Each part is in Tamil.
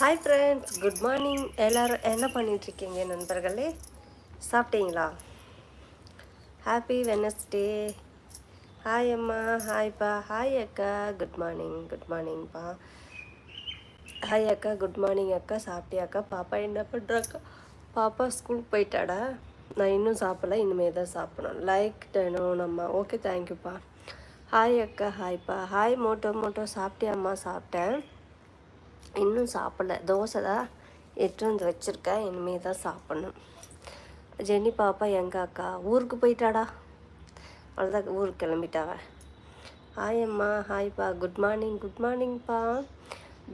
ஹாய் ஃப்ரெண்ட்ஸ் குட் மார்னிங் எல்லோரும் என்ன பண்ணிகிட்ருக்கீங்க நண்பர்களே? சாப்பிட்டீங்களா? ஹாப்பி வெனஸ்டே ஹாய் அம்மா ஹாய்ப்பா ஹாய் அக்கா குட் மார்னிங் குட் மார்னிங்ப்பா ஹாய் அக்கா குட் மார்னிங் அக்கா. சாப்பிட்டியாக்கா பாப்பா என்ன பண்ணுறாக்கா பாப்பா ஸ்கூலுக்கு போயிட்டாடா. நான் இன்னும் சாப்பிடல இனிமேல் தான் சாப்பிடணும். லைக் டனும் நம்ம ஓகே தேங்க்யூப்பா ஹாய் அக்கா ஹாய்ப்பா ஹாய் மோட்டோ மோட்டோ. சாப்பிட்டியாம்மா சாப்பிட்டேன். இன்னும் சாப்பிடல. தோசை தான் எட்டு வந்து வச்சுருக்கேன். இனிமேல் தான் சாப்பிட்ணும். ஜெனி பாப்பா எங்கள் அக்கா? ஊருக்கு போயிட்டாடா. அவ்வளோதான் ஊருக்கு கிளம்பிட்டாவ ஹாய் அம்மா ஹாய்ப்பா குட் மார்னிங் குட் மார்னிங்ப்பா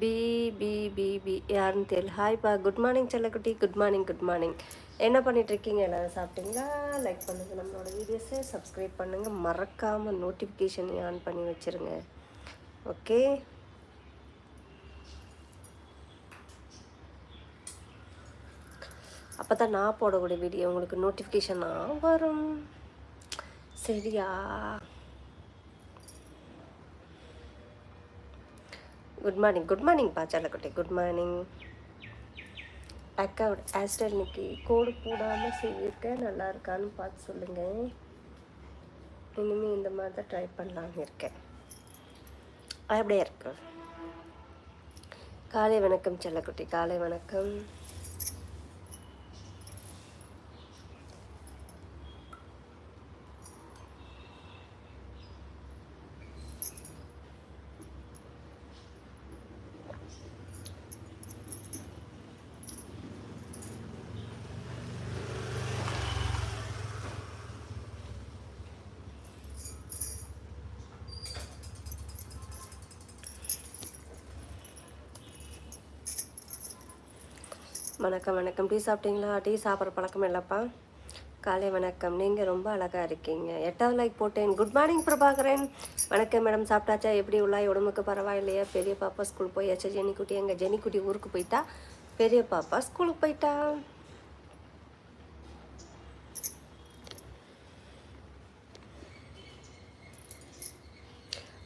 பி. பி பி பி யாருன்னு தெரியல. ஹாய்ப்பா குட் மார்னிங் செல்லக்குட்டி. குட் மார்னிங் குட் மார்னிங் என்ன பண்ணிகிட்ருக்கீங்க எல்லோரும் சாப்பிட்டீங்களா? லைக் பண்ணுங்கள் நம்மளோட வீடியோஸை சப்ஸ்கிரைப் பண்ணுங்கள் மறக்காமல் நோட்டிஃபிகேஷன் ஆன் பண்ணி வச்சுருங்க. ஓகே அப்போ தான் நான் போடக்கூடிய வீடியோ உங்களுக்கு நோட்டிஃபிகேஷனாக வரும். சரியா? குட் மார்னிங் குட் மார்னிங் பாச்சாலக்குட்டி குட் மார்னிங் அக்கா ஹேர்ஸ்டைல் இன்னைக்கு கோடு போடாமல் செய்யிருக்கேன் நல்லா இருக்கான்னு பார்த்து சொல்லுங்கள் இனிமேல் இந்த மாதிரி தான் ட்ரை பண்ணலான்னு இருக்கேன். அப்படியே இருக்கு. காலை வணக்கம் செல்லக்குட்டி. காலை வணக்கம். வணக்கம் வணக்கம். டீ சாப்பிட்டீங்களா? டீ சாப்பிட்ற பழக்கம் இல்லைப்பா. காலை வணக்கம். நீங்கள் ரொம்ப அழகாக இருக்கீங்க. எட்டாவது லைக் போட்டேன். Good morning Prabhakaran. வணக்கம் மேடம். சாப்பிட்டாச்சா? எப்படி உள்ளாய்? உடம்புக்கு பரவாயில்லையா? பெரிய பாப்பா ஸ்கூல் போயாச்சா ஜெனிக்குட்டி எங்கள் ஜெனிக்குட்டி ஊருக்கு போயிட்டா? பெரிய பாப்பா ஸ்கூலுக்கு போயிட்டா?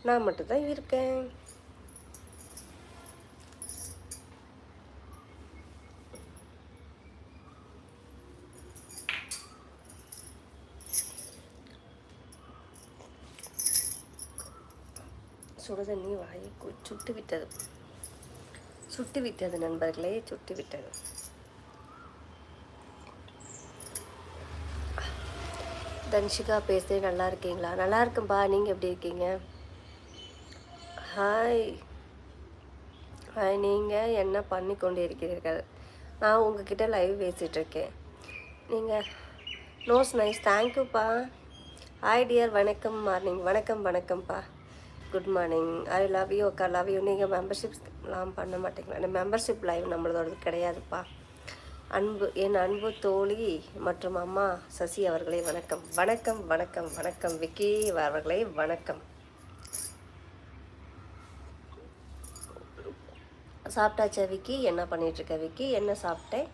நான் மட்டும்தான் இருக்கேன். சுடுதண்ணி வாயை சுட்டு விட்டது சுட்டு விட்டது நண்பர்களே சுட்டு விட்டது தன்ஷிகா பேசுறது நல்லா இருக்கீங்களா? நல்லா இருக்கும்பா நீங்கள் எப்படி இருக்கீங்க? ஹாய். ஹாய் நீங்கள் என்ன பண்ணி கொண்டு இருக்கிறீர்கள் நான் உங்ககிட்ட லைவ் பேசிகிட்ருக்கேன் நீங்கள் நோஸ் நைஸ் தேங்க்யூப்பா ஹாய் டியர் வணக்கம் மார்னிங் வணக்கம் வணக்கம்ப்பா. Good morning I love you அக்கா லவ் யூ நீங்கள் மெம்பர்ஷிப்லாம் பண்ண மாட்டீங்களா? மெம்பர்ஷிப் லைவ் நம்மளோடது கிடையாதுப்பா. அன்பு என் அன்பு தோழி மற்றும் அம்மா சசி அவர்களே வணக்கம். வணக்கம் வணக்கம் வணக்கம். விக்கி அவர்களே வணக்கம். சாப்பிட்டாச்சா விக்கி? என்ன பண்ணிகிட்ருக்க விக்கி? என்ன சாப்பிட்டேன்?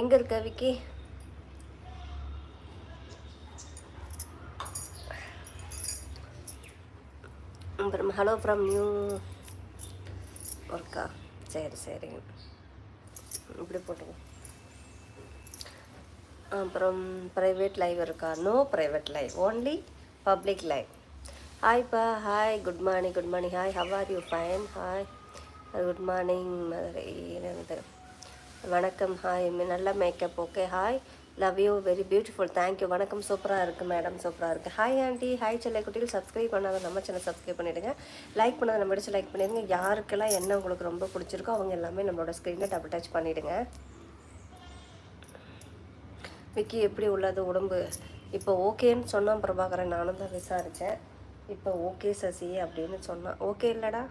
எங்கே இருக்க விக்கி? அப்புறம் ஹலோ ஃப்ரம் நியூ ஒர்க்கா சரி சரி. இப்படி போட்டுக்கோ. அப்புறம் ப்ரைவேட் லைவ் இருக்கா? No private live only public live ஹாய்ப்பா hi good morning good morning hi how are you fine hi good morning Madurai. வணக்கம். ஹாய் நல்ல makeup okay hi love you very beautiful thank you வணக்கம். சூப்பராக இருக்குது மேடம் சூப்பராக இருக்குது ஹாய் ஆண்டி ஹாய் செல்லை குட்டிகள். சப்ஸ்கிரைப் பண்ணாத நம்ம சேனல் சப்ஸ்கிரைப் பண்ணிவிடுங்க லைக் பண்ணாத நம்ம அடிச்சு லைக் பண்ணிடுங்க. யாருக்கெல்லாம் என்ன உங்களுக்கு ரொம்ப பிடிச்சிருக்கோ அவங்க எல்லாமே நம்மளோட ஸ்க்ரீனை டபுள் டச் பண்ணிவிடுங்க விக்கி எப்படி உள்ளது? உடம்பு? இப்போ ஓகேன்னு சொன்னான் பிரபாகரன் நானும் தான் விசாரித்தேன் இப்போ ஓகே சசி அப்படின்னு சொன்னான் ஓகே இல்லைடா?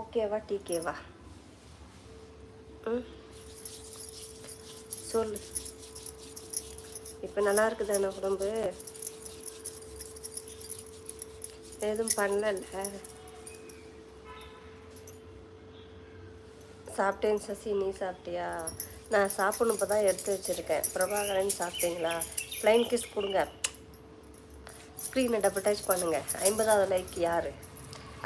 ஓகேவா டிகேவா ம்? சொல்லு. இப்போ நல்லா இருக்குதானே உடம்பு? எதுவும் பண்ணல. சாப்பிட்டேன் சசி நீ சாப்பிட்டியா? நான் சாப்பிடணும் இப்போ தான் எடுத்து வச்சுருக்கேன். பிரபாகரன் சாப்பிட்டீங்களா? ப்ளைன் கிஸ் கொடுங்க. ஸ்க்ரீனை டபுள் டச் பண்ணுங்கள் ஐம்பதாவது லைக் யார்?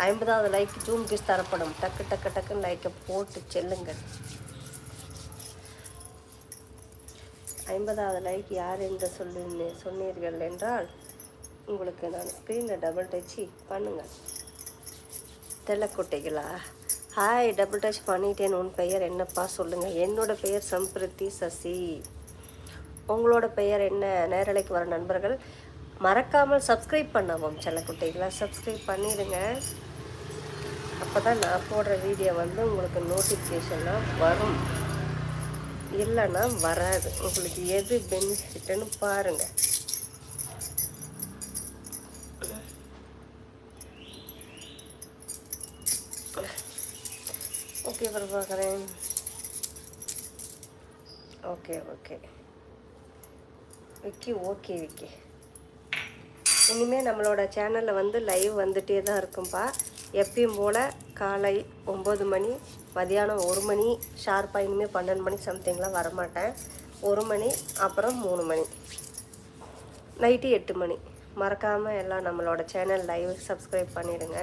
ஐம்பதாவது லைக் ஜூம் கிஸ் தரப்படும். டக்கு டக்கு டக்குன்னு லைக்கை போட்டு செல்லுங்கள் ஐம்பதாவது லைக் யார் என்று சொல்லி சொன்னீர்கள் என்றால் உங்களுக்கு நான் ஸ்க்ரீனில் டபுள் டச்சு பண்ணுங்கள் தெல்லக்குட்டைகளா? ஹாய் டபுள் டச் பண்ணிட்டேன். உன் பெயர் என்னப்பா சொல்லுங்கள் என்னோட பெயர் சம்பிருத்தி சசி. உங்களோட பெயர் என்ன? நேரலைக்கு வர நண்பர்கள் மறக்காமல் சப்ஸ்கிரைப் பண்ணவும் செல்லக்குட்டைகளா சப்ஸ்கிரைப் பண்ணிடுங்க. அப்போ தான் நான் போடுற வீடியோ வந்து உங்களுக்கு நோட்டிஃபிகேஷன்லாம் வரும். இல்லைன்னா வராது. உங்களுக்கு எது பெனிஃபிட்னு பாருங்கள் ஓகே பார்க்குறேன். Okay okay Vicky okay Vicky. இனிமேல் நம்மளோட சேனலில் வந்து லைவ் வந்துகிட்டே தான் இருக்கும்பா. எப்பயும் போல் காலை ஒம்பது மணி மதியானம் ஒரு மணி ஷார்ப்பாக இனிமேல் பன்னெண்டு மணி சம்திங்லாம் வரமாட்டேன். ஒரு மணி அப்புறம் மூணு மணி. நைட்டு எட்டு மணி. மறக்காமல் எல்லாம் நம்மளோட சேனல் லைவ் சப்ஸ்கிரைப் பண்ணிடுங்க.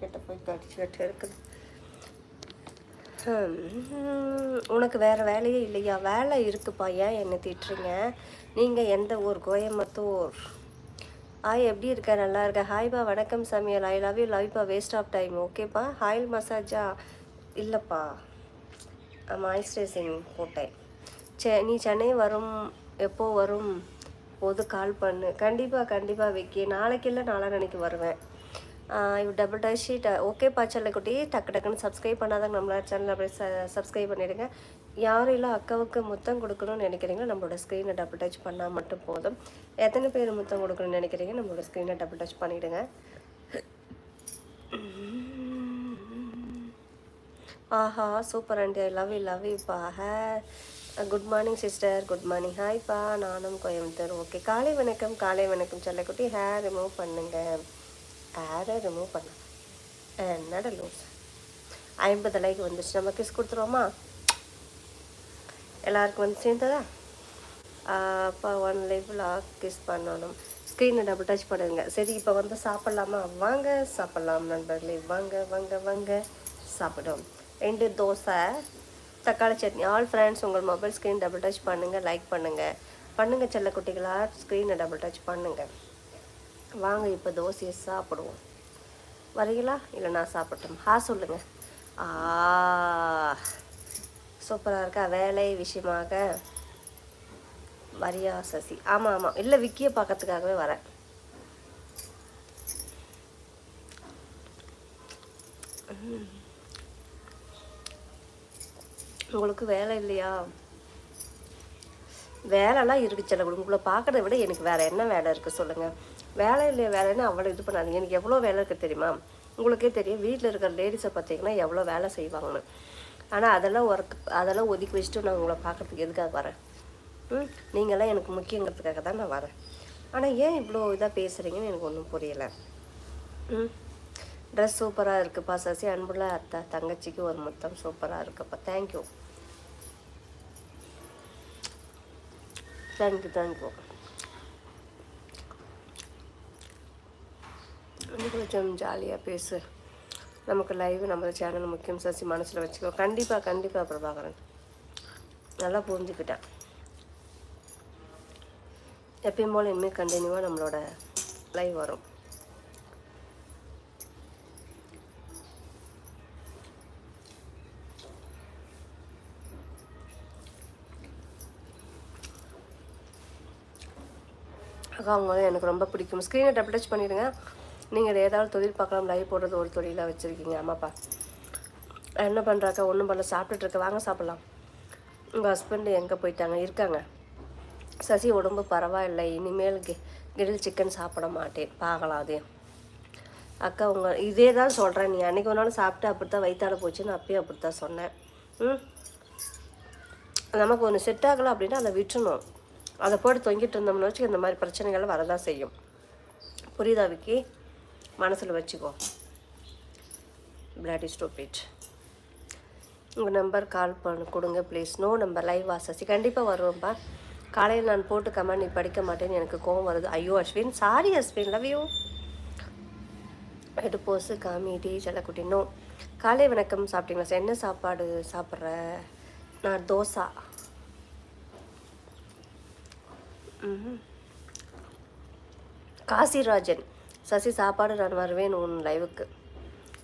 கிட்ட போய் கடிச்சுக்கிட்டு இருக்குது. உனக்கு வேறு வேலையே இல்லையா? வேலை இருக்குப்பா. ஏன் என்னை திட்டுறீங்க? நீங்கள் எந்த ஊர்? கோயம்புத்தூர். ஹாய் எப்படி இருக்க? நல்லா இருக்க. ஹாய்பா வணக்கம் சமையல். ஐ லவ் யூ லவ்ப்பா வேஸ்ட் ஆஃப் டைம் ஓகேப்பா ஹாயில் மசாஜா இல்லைப்பா மாய்ஸ்சரைசிங் போட்டேன். செ நீ சென்னை வரும் எப்போ வரும்? போது கால் பண்ணு. கண்டிப்பாக கண்டிப்பாக விக்கி. நாளைக்கு இல்லை நாளான்னைக்கு வருவேன். இவ் டபுள் டச் ஓகேப்பா செல்லக்குட்டி. டக்கு டக்குன்னு சப்ஸ்கிரைப் பண்ணாதாங்க நம்மளோட சேனலில் அப்படியே ச சப்ஸ்கிரைப் பண்ணிவிடுங்க யாரெல்லாம் அக்காவுக்கு முத்தம் கொடுக்கணும்னு நினைக்கிறீங்களோ நம்மளோட ஸ்க்ரீனை டபுள் டச் பண்ணால் மட்டும் போதும். எத்தனை பேர் முத்தம் கொடுக்கணும்னு நினைக்கிறீங்க நம்மளோட ஸ்க்ரீனை டபுள் டச் பண்ணிவிடுங்க ஆஹா super aunty. I love you love யூப்பா hey. Good morning sister good morning ஹாய்ப்பா நானும் கோயம்புத்தூர். ஓகே காலை வணக்கம் காலை வணக்கம் சொல்லக்குட்டி. ஹேர் ரிமூவ் பண்ணுங்க. ஹேரை ரிமூவ் பண்ண. என்னடா லூஸ் ஐம்பது லைக் வந்துச்சு. நம்ம கிஸ் கொடுத்துருவோமா? எல்லாருக்கும் வந்து சேர்ந்ததா? அப்போ ஒன் லைஃப்பில் கிஸ் பண்ணணும். ஸ்க்ரீனை டபுள் டச் பண்ணுங்க. சரி இப்போ வந்து சாப்பிட்லாமா? வாங்க சாப்பிட்லாம் நண்பர்களே. வாங்க வாங்க வாங்க. சாப்பிடும் ரெண்டு தோசை தக்காளி சட்னி. ஆல் ஃப்ரெண்ட்ஸ் உங்கள் மொபைல் ஸ்க்ரீன் டபுள் டச் பண்ணுங்கள் லைக் பண்ணுங்கள் பண்ணுங்கள் செல்ல குட்டிகளாக ஸ்க்ரீனை டபுள் டச் பண்ணுங்கள் வாங்க இப்போ தோசையை சாப்பிடுவோம். வரீங்களா இல்லை நான் சாப்பிட்டோம் ஹா சொல்லுங்கள் ஆ. சூப்பராக இருக்கா? வேலை விஷயமாக. வரியா சசி. ஆமாம் ஆமாம் இல்லை விக்கியை பார்க்கறதுக்காகவே வரேன். உங்களுக்கு வேலை இல்லையா? வேலைலாம் இருக்குது சில உங்களை பார்க்குறத விட எனக்கு வேறு என்ன வேலை இருக்குது சொல்லுங்கள் வேலை இல்லையா வேலைன்னு அவ்வளோ இது பண்ணாதீங்க. எனக்கு எவ்வளோ வேலை இருக்குது தெரியுமா? உங்களுக்கே தெரியும். வீட்டில் இருக்கிற லேடிஸை பார்த்தீங்கன்னா எவ்வளோ வேலை செய்வாங்கன்னு. ஆனால் அதெல்லாம் ஒர்க் அதெல்லாம் ஒதுக்கி வச்சுட்டு நான் உங்களை பார்க்கறதுக்கு எதுக்காக வரேன்? ம் நீங்களாம் எனக்கு முக்கியங்கிறதுக்காக தான் நான் வரேன். ஆனால் ஏன் இவ்வளோ இதாக பேசுகிறீங்கன்னு எனக்கு ஒன்றும் புரியலை. ம் ட்ரெஸ் சூப்பராக இருக்குப்பா சசி. அன்புள்ள அத்தா தங்கச்சிக்கு ஒரு மொத்தம் சூப்பராக இருக்குப்பா. தேங்க்யூ தேங்க்யூ தேங்க்யூ இன்னும் கொஞ்சம் ஜாலியாக பேசு. நமக்கு லைவ் நம்ம சேனல் முக்கியம் சசி மனசில் வச்சுக்கோ. கண்டிப்பாக கண்டிப்பாக பிரபாகரன். நல்லா புரிஞ்சுக்கிட்டேன் எப்பயும் போல் இனிமேல் கண்டினியூவாக நம்மளோட லைவ் வரும். அக்கா அவங்க எனக்கு ரொம்ப பிடிக்கும். ஸ்க்ரீனை டபுள் டச் பண்ணிடுங்க. நீங்கள் ஏதாவது தொழில் பார்க்கலாம் லைவ் போடுறது ஒரு தொழிலாக வச்சுருக்கீங்க ஆமாப்பா என்ன பண்ணுறாக்கா ஒன்றும் பண்ணல. சாப்பிட்டுட்டு இருக்க. வாங்க சாப்பிட்லாம். உங்கள் ஹஸ்பண்டு எங்கே போயிட்டாங்க? இருக்காங்க. சசி உடம்பு பரவாயில்லை. இனிமேல் கி கிரில் சிக்கன் சாப்பிட மாட்டேன். பார்க்கலாம் அதே அக்கா உங்கள் இதே தான் சொல்கிறேன் நீ அன்றைக்கி ஒரு நாள் சாப்பிட்டு அப்படி தான் வயிற்றால போச்சுன்னு அப்பயும் அப்படி தான் சொன்னேன். ம்? நமக்கு ஒன்று செட் ஆகலை அப்படின்னா அதை விட்டுணும் அதை போட்டு தொங்கிட்டு இருந்தோம்னு வச்சு இந்த மாதிரி பிரச்சனைகள் வரதான் செய்யும். புரியுதா விக்கி? மனசில் வச்சுக்கோ. பிளாடி ஸ்டூபிட் உங்கள் நம்பர் கால் பண்ண கொடுங்க ப்ளீஸ் நோ நம்பர் லைவ் வாசசி. கண்டிப்பாக வருவோம்ப்பா. காலையில் நான் போட்டு கமெண்ட் நீ படிக்க மாட்டேன்னு எனக்கு கோவம் வருது. ஐயோ Ashwin. Sorry Ashwin. Love you எடு போஸு காமிடி செல்லக்குட்டி நோ காலை வணக்கம். சாப்பிட்டீங்களா? சார் என்ன சாப்பாடு சாப்பிட்ற? நான் தோசா. காசிராஜன். சசி சாப்பாடு நான் வருவேன் உன் லைவுக்கு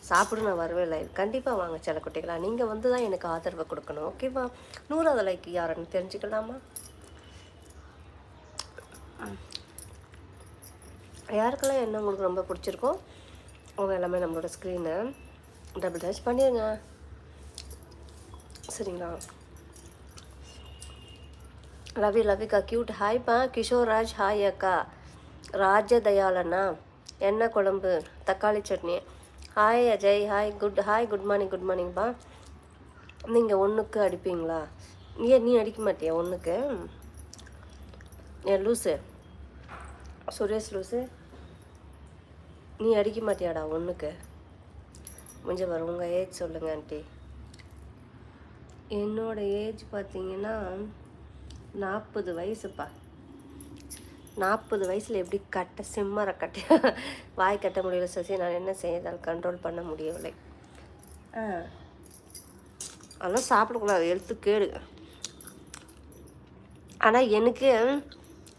சாப்பிடு நான் வருவேன் லைவ் கண்டிப்பாக வாங்க சில குட்டிகளா. நீங்கள் வந்து தான் எனக்கு ஆதரவு கொடுக்கணும் ஓகேவா நூறாவது லைக் யாருன்னு தெரிஞ்சுக்கலாமா? யாருக்கெல்லாம் என்ன உங்களுக்கு ரொம்ப பிடிச்சிருக்கோ அவங்க எல்லாமே நம்மளோட ஸ்க்ரீனை டபுள் டச் பண்ணிடுங்க சரிங்களா? ரவி லவிக்கா க்யூட் ஹாய்ப்பா கிஷோர் ராஜ் ஹாய் அக்கா. ராஜதயாளண்ணா என்ன குழம்பு தக்காளி chutney. Hi Ajay hi good hi good morning good மார்னிங்ப்பா நீங்கள் ஒன்றுக்கு அடிப்பீங்களா? ஏன் நீ அடிக்க மாட்டியா ஒன்றுக்கு ஏன் லூஸு சுரேஷ் லூஸு நீ அடிக்க மாட்டியாடா ஒன்றுக்கு முடிஞ்ச பாரு உங்கள் ஏஜ் சொல்லுங்க ஆண்டி. என்னோட ஏஜ் பார்த்தீங்கன்னா நாற்பது வயசுப்பா. நாற்பது வயசில் எப்படி கட்ட சிம்மர கட்ட வாய் கட்ட முடியல சசி நான் என்ன செய்தால் கண்ட்ரோல் பண்ண முடியவில்லை. அதெல்லாம் சாப்பிடக்கூடாது எழுத்து கேடு. ஆனால் எனக்கு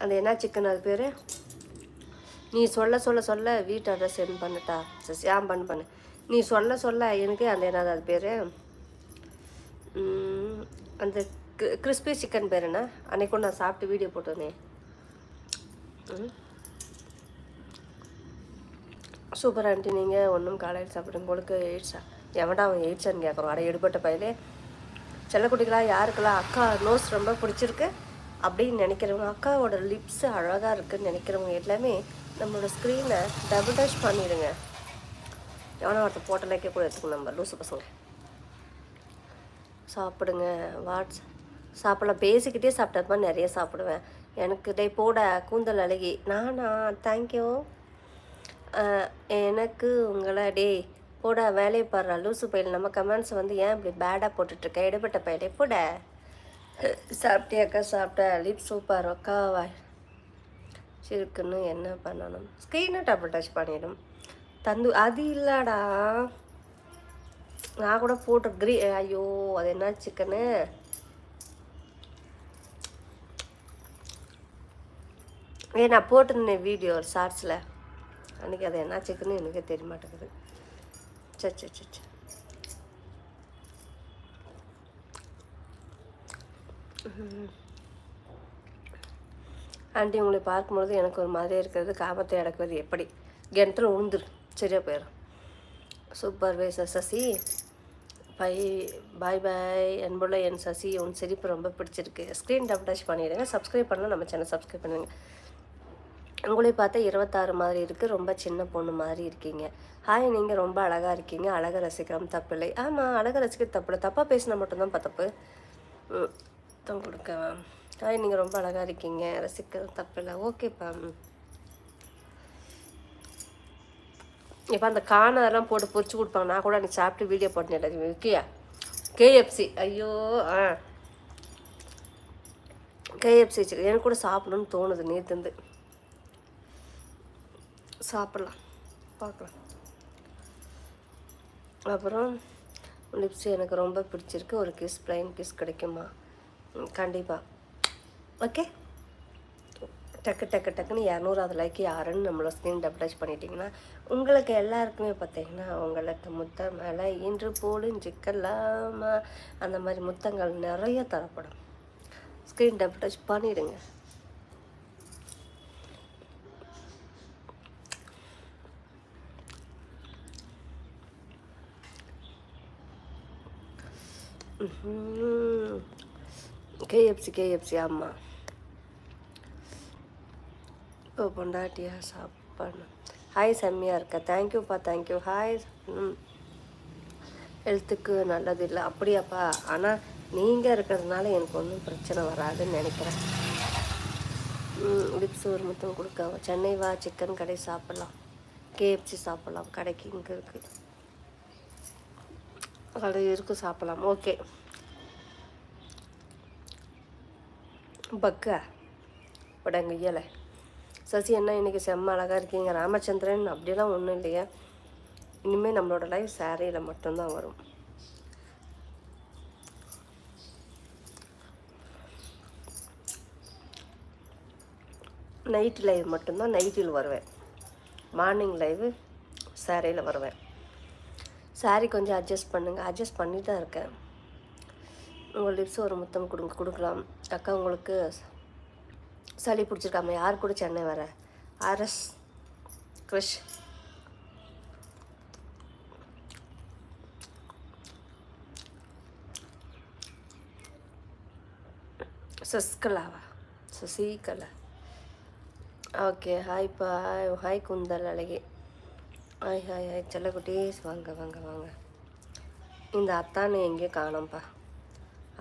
அந்த என்ன சிக்கன் அது பேர்? நீ சொல்ல சொல்ல சொல்ல வீட்டு அட்ரஸ் சென்ட் பண்ணட்டா. சசி ஆ பண்ணு பண்ணு. நீ சொல்ல சொல்ல எனக்கு அந்த என்னது அது பேர்? அந்த கிறிஸ்பி சிக்கன் பேர் என்ன? அன்னைக்கு நான் சாப்பிட்டு வீடியோ ம் சூப்பர் ஆண்டி நீங்கள் ஒன்றும் காலையில் சாப்பிடுங்க. உங்களுக்கு எயிட்ஸா எவன்டா அவன் எயிட்ஸான்னு கேட்குறோம் அட எடுபட்ட பையலே. செல்லக்குட்டிகளா யாருக்கெல்லாம் அக்கா நோஸ் ரொம்ப பிடிச்சிருக்கு. அப்படின்னு நினைக்கிறவங்க அக்காவோட லிப்ஸ் அழகாக இருக்குன்னு நினைக்கிறவங்க எல்லாமே நம்மளோட ஸ்க்ரீனை டபுள் டச் பண்ணிடுங்க. எவனோ ஒருத்தர் போட்ட லைக்கே கூட எடுத்துக்கணும் நம்ம லூசு பசங்க. சாப்பிடுங்க. வாட்ஸ். சாப்பிடலாம். பேசிக்கிட்டே சாப்பிட்டப்ப நிறைய சாப்பிடுவேன். எனக்கு டே போட கூந்தல் அழகி. நானா தேங்க்யூ எனக்கு உங்களை டேய் போட வேலையை பாடுறா லூசு பயில். நம்ம கமெண்ட்ஸ் வந்து ஏன் இப்படி பேடாக போட்டுட்ருக்க? எடுபட்ட பயிலே போட. சாப்பிட்டியாக்கா சாப்பிட்ட? லிப் சூப்பர் அக்கா வாய். சிறுக்குன்னு என்ன பண்ணணும்? ஸ்க்ரீனை டபுள் டச் பண்ணிடும். தந்து அது இல்லைடா. நான் கூட போட்டு கிரீ ஐயோ அது என்ன சிக்கனு ஏ நான் போட்டிருந்தேன் வீடியோ ஷார்ட்ஸில் அன்றைக்கி அது என்ன சிக்கன்னு எனக்கே தெரிய மாட்டேங்குது. சே சே ஆண்டி உங்களை பார்க்கும்பொழுது எனக்கு ஒரு மாதிரியே இருக்கிறது காமத்தை அடக்குவது எப்படி? கிணத்துல உழுந்துரு. சரியாக போயிடும் சூப்பர் வே சசி. பை பாய் பாய் அன்புள்ள என் சசி உன் சிரிப்பு ரொம்ப பிடிச்சிருக்கு. ஸ்க்ரீன் டப் டச் பண்ணிவிடுங்க சப்ஸ்கிரைப் பண்ணலாம் நம்ம சேனல் சப்ஸ்கிரைப் பண்ணுங்கள் உங்களை பார்த்தா இருபத்தாறு மாதிரி இருக்குது ரொம்ப சின்ன பொண்ணு மாதிரி இருக்கீங்க. ஹாய் நீங்கள் ரொம்ப அழகாக இருக்கீங்க. அழகை ரசிக்கிறோம். தப்பு இல்லை ஆமாம் அழகை ரசிக்க தப்பில்லை. தப்பாக பேசினா மட்டும்தான் தப்பு. ம், தான் கொடுக்கவா ஹாய் நீங்கள் ரொம்ப அழகாக இருக்கீங்க. ரசிக்கிறது தப்பில்லை. ஓகேப்பா இப்போ அந்த காண அதெல்லாம் போட்டு பொரிச்சு கொடுப்பாங்க. நான் கூட அன்றைக்கி சாப்பிட்டு வீடியோ போட்டேன் எல்லாத்தையும். ஓகேயா கேஎஃப்சி ஐயோ ஆ. கேஎஃப்சி எனக்கு கூட சாப்பிடணும்னு தோணுது நேற்றுந்து சாப்பிட்லாம். பார்க்கலாம். அப்புறம் லிப்ஸ் எனக்கு ரொம்ப பிடிச்சிருக்கு. ஒரு கிஸ் ப்ளைன் கிஸ் கிடைக்குமா? கண்டிப்பாக ஓகே? டக்கு டக்கு டக்குன்னு இரநூறாவது லைக் யாருன்னு நம்மளோட ஸ்க்ரீன் டப் டச் பண்ணிட்டீங்கன்னா உங்களுக்கு எல்லாருக்குமே பார்த்தீங்கன்னா உங்களுக்கு முத்த மேலே இன்று போலும் பொழிஞ்சிக்கலாமா அந்த மாதிரி முத்தங்கள் நிறைய தரப்படும். Screen double touch KFC KFC ஆமாம் இப்போ பொண்டாட்டியா சாப்பிடணும். ஹாய் செம்மியாக இருக்க. தேங்க்யூப்பா தேங்க்யூ ஹாய் ம். ஹெல்த்துக்கு நல்லது இல்லை. அப்படியாப்பா. ஆனால் நீங்கள் இருக்கிறதுனால எனக்கு ஒன்றும் பிரச்சனை வராதுன்னு நினைக்கிறேன். லிப்ஸ் ஒரு மட்டும் கொடுக்க சென்னை வா சிக்கன் கடை சாப்பிட்லாம். கேஎஃப்சி சாப்பிட்லாம். கடைக்கு இங்கே இருக்குது கடை இருக்கும் சாப்பிட்லாம். ஓகே பக்கா உடங்க இயலை சசி என்ன இன்றைக்கி செம்ம அழகாக இருக்கீங்க? ராமச்சந்திரன் அப்படிலாம் ஒன்றும் இல்லையா. இனிமேல் நம்மளோட லைஃப் சாரியில் மட்டும்தான் வரும். நைட் லைவ் மட்டும்தான் நைட்டில் வருவேன். மார்னிங் லைவு சாரியில் வருவேன். சாரி கொஞ்சம் அட்ஜஸ்ட் பண்ணுங்கள் அட்ஜஸ்ட் பண்ணி தான் இருக்கேன். உங்கள் லிப்ஸ் ஒரு முத்தம் கொடுங்க கொடுக்கலாம். அக்கா உங்களுக்கு சளி பிடிச்சிருக்காம யார் கூட சென்னை வர? R S Krish. சஸ்கலாவா? Sasikala okay hi ஹாய்ப்பா ஹாய் குந்தல் அழகே. Hi hi hi. செல்லக்குட்டீஸ் வாங்க வாங்க வாங்க. இந்த அத்தானை எங்கேயும் காணோம்ப்பா?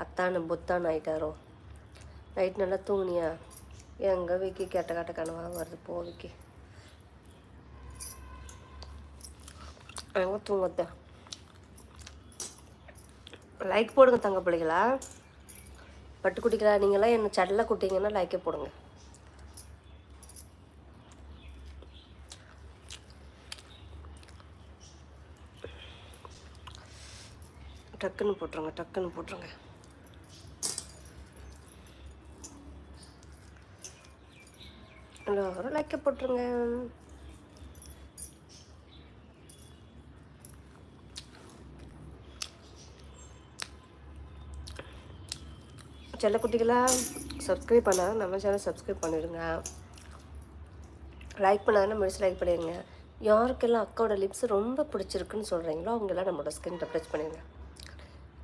அத்தானு புத்தான் ஆயிட்டாரோ? நைட் நல்லா தூங்குனியா? எங்கே விக்கி கெட்ட கெட்ட கனவாக வருது போ விக்கி. எங்கே தூங்குத லைக் போடுங்க தங்க பிள்ளைகளா பட்டுக்குட்டிகளா நீங்களாம் என்ன செல்ல குட்டிங்கன்னா லைக்கே போடுங்க. டக்குன்னு போட்டுருங்க டக்குன்னு போட்டுருங்க. எல்லாரும் லைக்க போட்டுருங்க. செல்லக்குட்டிகளா சப்ஸ்கிரைப் பண்ணால் நம்ம சேனல் சப்ஸ்கிரைப் பண்ணிடுங்க. லைக் பண்ணாதான் முடிச்சு லைக் பண்ணிடுங்க. யாருக்கெல்லாம் அக்காவோட லிப்ஸ் ரொம்ப பிடிச்சிருக்குன்னு சொல்கிறீங்களோ அவங்கெல்லாம் நம்மளோட ஸ்கின் டச் பண்ணிடுங்க.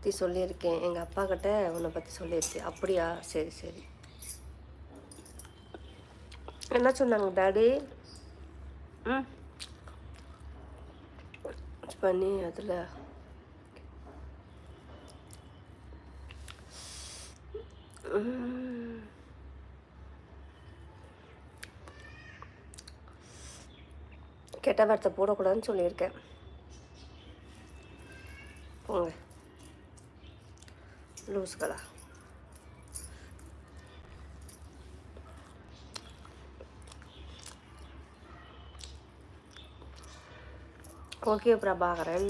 பற்றி சொல்லியிருக்கேன். எங்கள் அப்பா கிட்ட உன்னை பற்றி சொல்லியிருக்கேன் அப்படியா? சரி சரி. என்ன சொன்னாங்க டாடி? ம். பண்ணி அதில். கெட்ட வார்த்தை போடக்கூடாதுன்னு சொல்லியிருக்கேன். போங்க. லூஸ்களா ஓகே பிரபாகரன்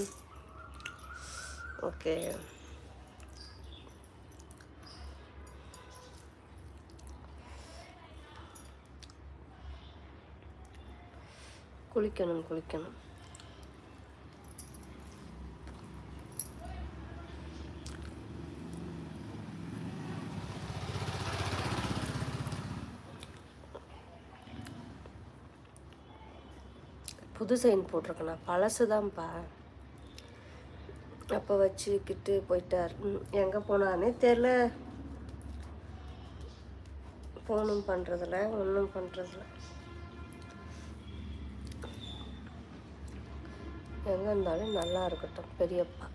ஓகே குளிக்கணும் குளிக்கணும் புது சைன் போட்டிருக்கேண்ணா பழசு தான்ப்பா. அப்போ வச்சுக்கிட்டு போயிட்டார். ம், எங்கே போனானே தெரில. ஃபோனும் பண்ணுறதில்ல ஒன்றும் பண்ணுறதில்ல எங்கே இருந்தாலும் நல்லா இருக்கட்டும் பெரியப்பா.